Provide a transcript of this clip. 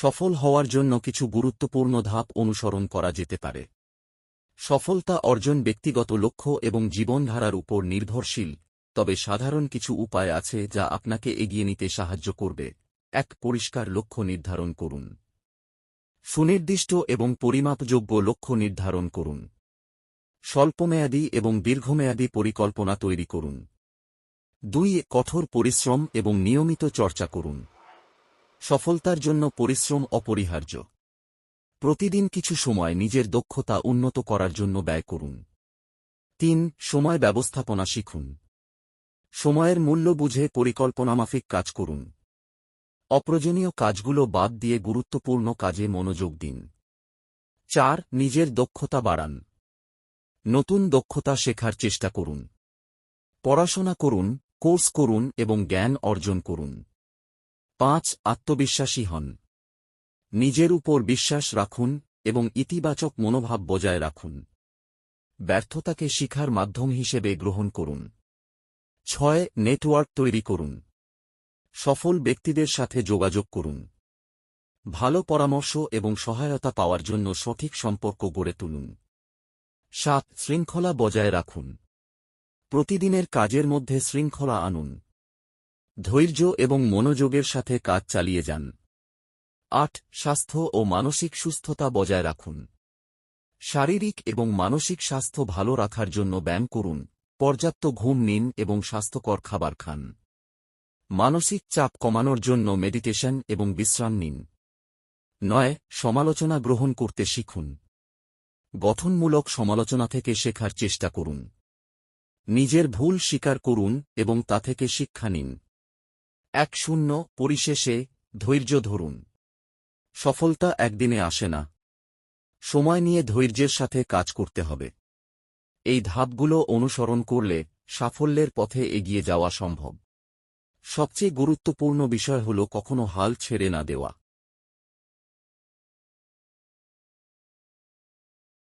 সফল হওয়ার জন্য কিছু গুরুত্বপূর্ণ ধাপ অনুসরণ করা যেতে পারে। সফলতা অর্জন ব্যক্তিগত লক্ষ্য এবং জীবনধারার উপর নির্ভরশীল, তবে সাধারণ কিছু উপায় আছে যা আপনাকে এগিয়ে নিতে সাহায্য করবে। এক, পরিষ্কার লক্ষ্য নির্ধারণ করুন। সুনির্দিষ্ট এবং পরিমাপযোগ্য লক্ষ্য নির্ধারণ করুন। স্বল্পমেয়াদী এবং দীর্ঘমেয়াদী পরিকল্পনা তৈরি করুন। দুই, কঠোর পরিশ্রম এবং নিয়মিত চর্চা করুন। সফলতার জন্য পরিশ্রম অপরিহার্য। প্রতিদিন কিছু সময় নিজের দক্ষতা উন্নত করার জন্য ব্যয় করুন। তিন, সময় ব্যবস্থাপনা শিখুন। সময়ের মূল্য বুঝে পরিকল্পনামাফিক কাজ করুন। অপ্রয়োজনীয় কাজগুলো বাদ দিয়ে গুরুত্বপূর্ণ কাজে মনোযোগ দিন। চার, নিজের দক্ষতা বাড়ান। নতুন দক্ষতা শেখার চেষ্টা করুন। পড়াশোনা করুন, কোর্স করুন এবং জ্ঞান অর্জন করুন। পাঁচ, আত্মবিশ্বাসী হন। নিজের উপর বিশ্বাস রাখুন এবং ইতিবাচক মনোভাব বজায় রাখুন। ব্যর্থতাকে শিখার মাধ্যম হিসেবে গ্রহণ করুন। ছয়, নেটওয়ার্ক তৈরি করুন। সফল ব্যক্তিদের সাথে যোগাযোগ করুন। ভালো পরামর্শ এবং সহায়তা পাওয়ার জন্য সঠিক সম্পর্ক গড়ে তুলুন। সাত, শৃঙ্খলা বজায় রাখুন। প্রতিদিনের কাজের মধ্যে শৃঙ্খলা আনুন। ধৈর্য এবং মনোযোগের সাথে কাজ চালিয়ে যান। আট, স্বাস্থ্য ও মানসিক সুস্থতা বজায় রাখুন। শারীরিক এবং মানসিক স্বাস্থ্য ভালো রাখার জন্য ব্যায়াম করুন, পর্যাপ্ত ঘুম নিন এবং স্বাস্থ্যকর খাবার খান। মানসিক চাপ কমানোর জন্য মেডিটেশন এবং বিশ্রাম নিন। নয়, সমালোচনা গ্রহণ করতে শিখুন। গঠনমূলক সমালোচনা থেকে শেখার চেষ্টা করুন। নিজের ভুল স্বীকার করুন এবং তা থেকে শিক্ষা নিন। এক শূন্য পরিশেষে ধৈর্য ধরুন। সফলতা একদিনে আসে না। সময় নিয়ে ধৈর্যের সাথে কাজ করতে হবে। এই ধাপগুলো অনুসরণ করলে সাফল্যের পথে এগিয়ে যাওয়া সম্ভব। সবচেয়ে গুরুত্বপূর্ণ বিষয় হল কখনো হাল ছেড়ে না দেওয়া।